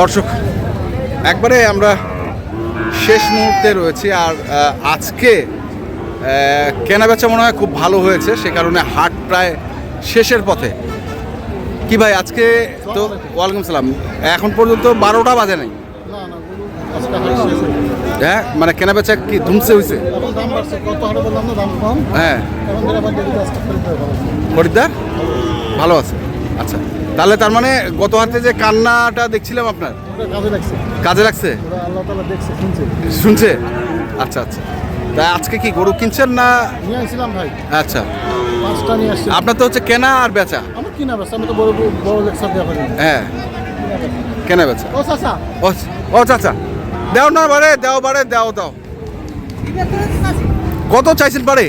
দর্শক, একবারে আমরা শেষ মুহূর্তে রয়েছি আর আজকে কেনাবেচা মনে হয় খুব ভালো হয়েছে, সে কারণে হাট প্রায় শেষের পথে। কি ভাই, আজকে তো ওয়ালাইকুম সালাম। এখন পর্যন্ত বারোটা বাজে নাই। হয়ে মানে কেনাবেচা কি ধুমসে হয়েছে হ্যাঁ। খরিদ্দার ভালো আছে। আচ্ছা। তাহলে তার মানে গত হাতে যে কান্নাটা দেখছিলাম আপনার? কাজে লাগছে। কাজে লাগছে? আল্লাহ তালা দেখছে শুনছে। শুনছে? আচ্ছা আচ্ছা। তা আজকে কি গরু কিনছেন না? নিয়ে আসছিলাম ভাই। আচ্ছা। পাঁচটা নিয়ে আসছি। আপনার তো হচ্ছে কেনা আর বেচা। আমার কিনা বেশ আমি তো বড় বড় লেকচার দেওয়া পারি হ্যাঁ। কেনা বেচা। ও চাচা। ও চাচা। দাও না বারে দাও বারে দাও দাও। কত চাইছেন পারে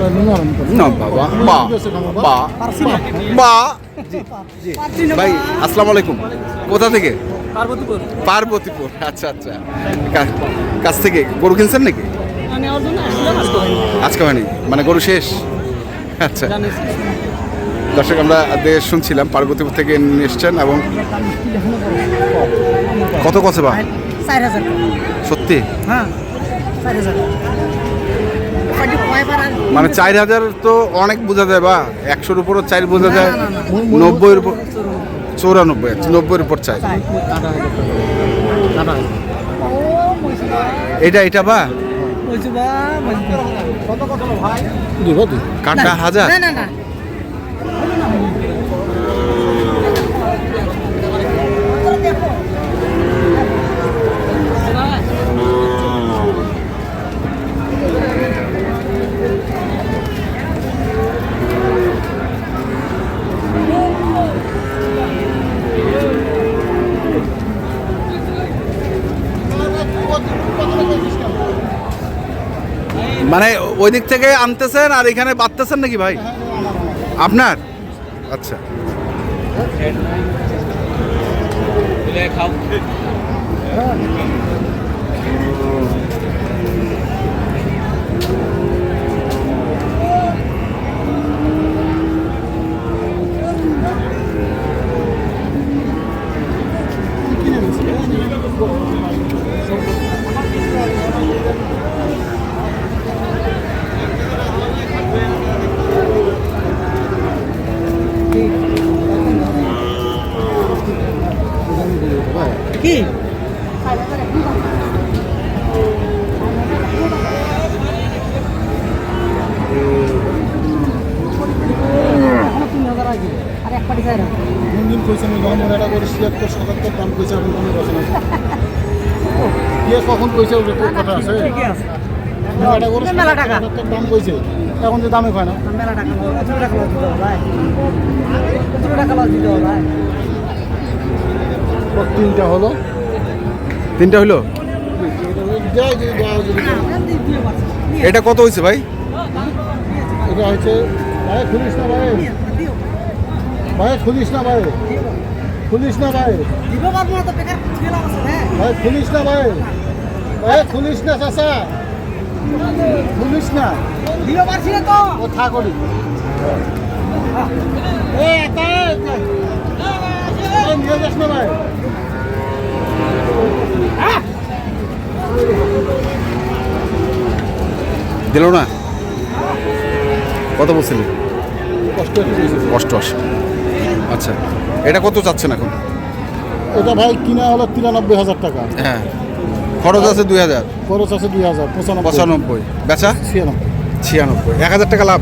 না বাবা বা বা বা। ভাই আসসালামু আলাইকুম। কোথা থেকে? পার্বতীপুর। পার্বতীপুর আচ্ছা আচ্ছা। কাছ থেকে গরু কিনছেন নাকি? মানে আজকে হয়নি। মানে গরু শেষ? আচ্ছা। দর্শক আমরা দেশ শুনছিলাম পার্বতীপুর থেকে এসছেন এবং কত কছে বা? সত্যি? হ্যাঁ মানে চার হাজার তো অনেক বোঝা যায় বা। একশোর উপরও চার বোঝা যায়। নব্বই নব্বইয়ের উপর চৌরানব্বই আচ্ছা নব্বইয়ের উপর চাই এটা এটা বা? কাটা হাজার? মানে ওই দিক থেকে আনতেছেন আর এখানে বাঁধতেছেন নাকি ভাই? আপনার? আচ্ছা। কি? কোন দিন কইছে আমি দাম এটা করে ছিয়াত্তর সাতাত্তর দাম কইছে এখন দামে বসে না কে কখন কইছে ওটা কথা আছে এটা করে মেলা টাকা। দাম কইছে এখন যে দামে হয় না মেলা টাকা দিতে হবে, ভাই। টাকা দিতে হবে, ভাই। তো তিনটা হলো। তিনটা যদি এটা কত হয়েছে ভাই? এটা হচ্ছে ভাই খুলিস না ভাই। ভাই খুলিস না ভাই। খুলিস না ভাই। ভাই খুলিস না ভাই। ভাই খুলিস না চাচা। খুলিস না। ও থাকলি এ একা নিয়ে যাস না ভাই। দিল না? কত বলছিলেন অষ্টআশি। আচ্ছা এটা কত চাচ্ছেন এখন? এটা ভাই কিনা হলো তিরানব্বই হাজার টাকা। হ্যাঁ খরচ আছে দুই হাজার। খরচ আছে দুই হাজার পঁচানব্বই। পঁচানব্বই। বেচা? ছিয়ানব্বই। ছিয়ানব্বই। এক হাজার টাকা লাভ?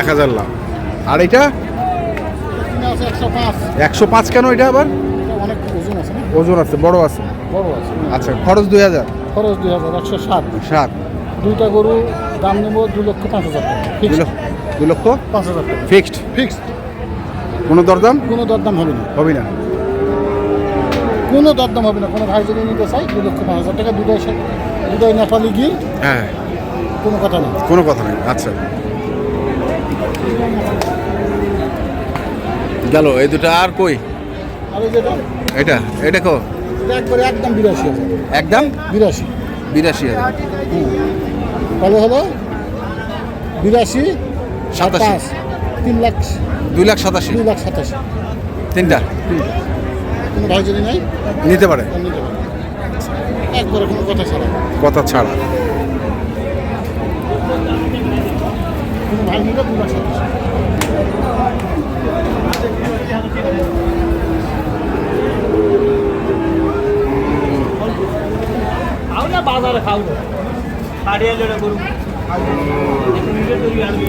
এক হাজার। লাভ। আর এটা? একশো পাঁচ। একশো পাঁচ কেন এটা আবার? এটা অনেক ওজন আছে ওজন আছে বড় আছে। বড় আছে। আচ্ছা খরচ দুই হাজার? খরচ দুই হাজার একশো ষাট। সাত দুইটা গরু দাম নেব দু লক্ষ পাঁচ হাজার টাকা। ফিক্সড লক্ষ পাঁচ হাজার টাকা। ফিক্সড ফিক্সড কোনো দরদাম? কোনো দরদাম হবে না। হবে না। কোনো দরদাম হবে না। কোনো ভাই যদি নিতে চাই দু লক্ষ পাঁচ হাজার টাকা দুটাই দুটাই নেপালি গিয়ে হ্যাঁ। কোনো কথা নেই। কোনো কথা নেই। আচ্ছা। গেল এই দুটো আর কই? আর এই যেটা এটা? এটা কো? এটা একবারে একদম বিরাশি হাজার। একদম? বিরাশি। বিরাশি হাজার। তাহলে হলো? বিরাশি সাতাশি। তিন লাখ দুই লাখ সাতাশি। দুই লাখ সাতাশি। তিনটা। কোনো ভাই যদি নাই? নিতে পারে। একবারে কোনো কথা ছাড়া। কথা ছাড়া। কোনো ভাই নিলে দু লাখ সাতাশি।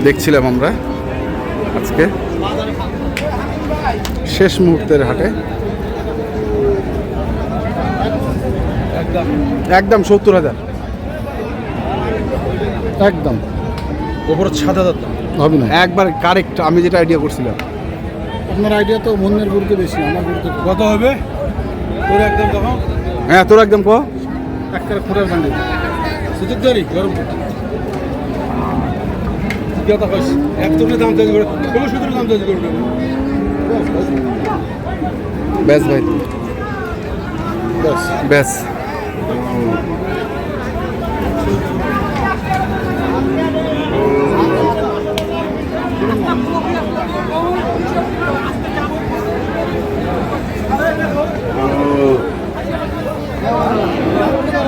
দেখছিলাম আমরা আজকে। শেষ মুহূর্তের হাটে। একদম সত্তর হাজার। একদম। ওপর সাত হাজার হবে না। একবার কারেক্ট আমি যেটা আইডিয়া করছিলাম। আপনার আইডিয়া তো মনের গুরুতে বেশি আমার গুরুতে কম। কত হবে? তোর একদম কত হ্যাঁ তোর একদম ক একবারে খুঁড়ার বান্ডিল। সুযোগ ধরি গরম। কত কইস এক দাম তৈরি করে ষোলো সতেরো দাম তৈরি করবে ব্যাস ভাই। ব্যাস। ব্যাস কাছে আসিস তুই না কাছে নাই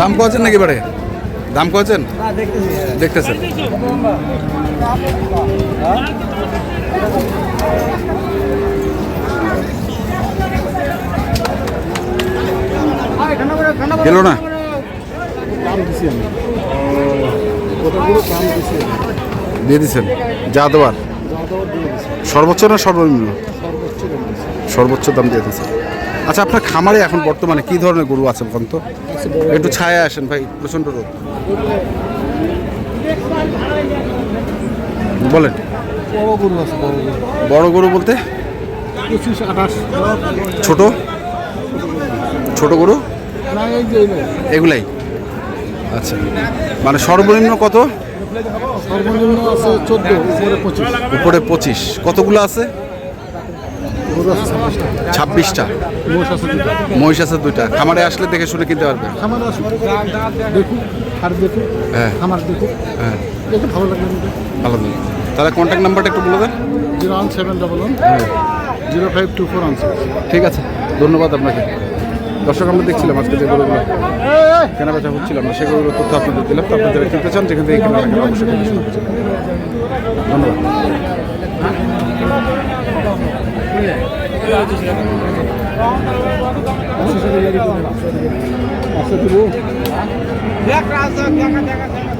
দাম কছেন নাকি বাড়ে? দাম কছেন দেখতেছেন। গেল না? দিয়ে দিছেন যা দেওয়ার। সর্বোচ্চ না সর্বনিম্ন? সর্বোচ্চ দাম দিয়ে দিচ্ছে আচ্ছা আপনার খামারে এখন বর্তমানে কি ধরনের গরু আছে বলুন তো? একটু ছায়া আসেন ভাই প্রচণ্ড রোদ। বলেন। বড় গরু আছে বড় গরু। বড় গরু বলতে? পঁচিশ আঠাশ। ছোট? ছোট গরু। এগুলাই। আচ্ছা মানে সর্বনিম্ন কত? সর্বনিম্ন আছে চোদ্দ উপরে পঁচিশ। কতগুলো আছে? ছাব্বিশটা। মহিষ আছে দুইটা। খামারে আসলে দেখে শুনে কিনতে পারবে। হ্যাঁ। হ্যাঁ। ভালো লাগবে তাহলে কন্ট্যাক্ট নাম্বারটা একটু বলে দেন। Zero one seven double one. Zero five two four one ঠিক আছে। ধন্যবাদ আপনাকে। দর্শক আমরা দেখছিলাম আজকে যে গরুগুলো কেনা বেচা হচ্ছিল আমরা সেই তথ্য আপনাদের দিলাম। তো আপনারা যারা কিনতে চান যেখান থেকে কেনা অবশ্যই কিনে করছেন ধন্যবাদ। দেবো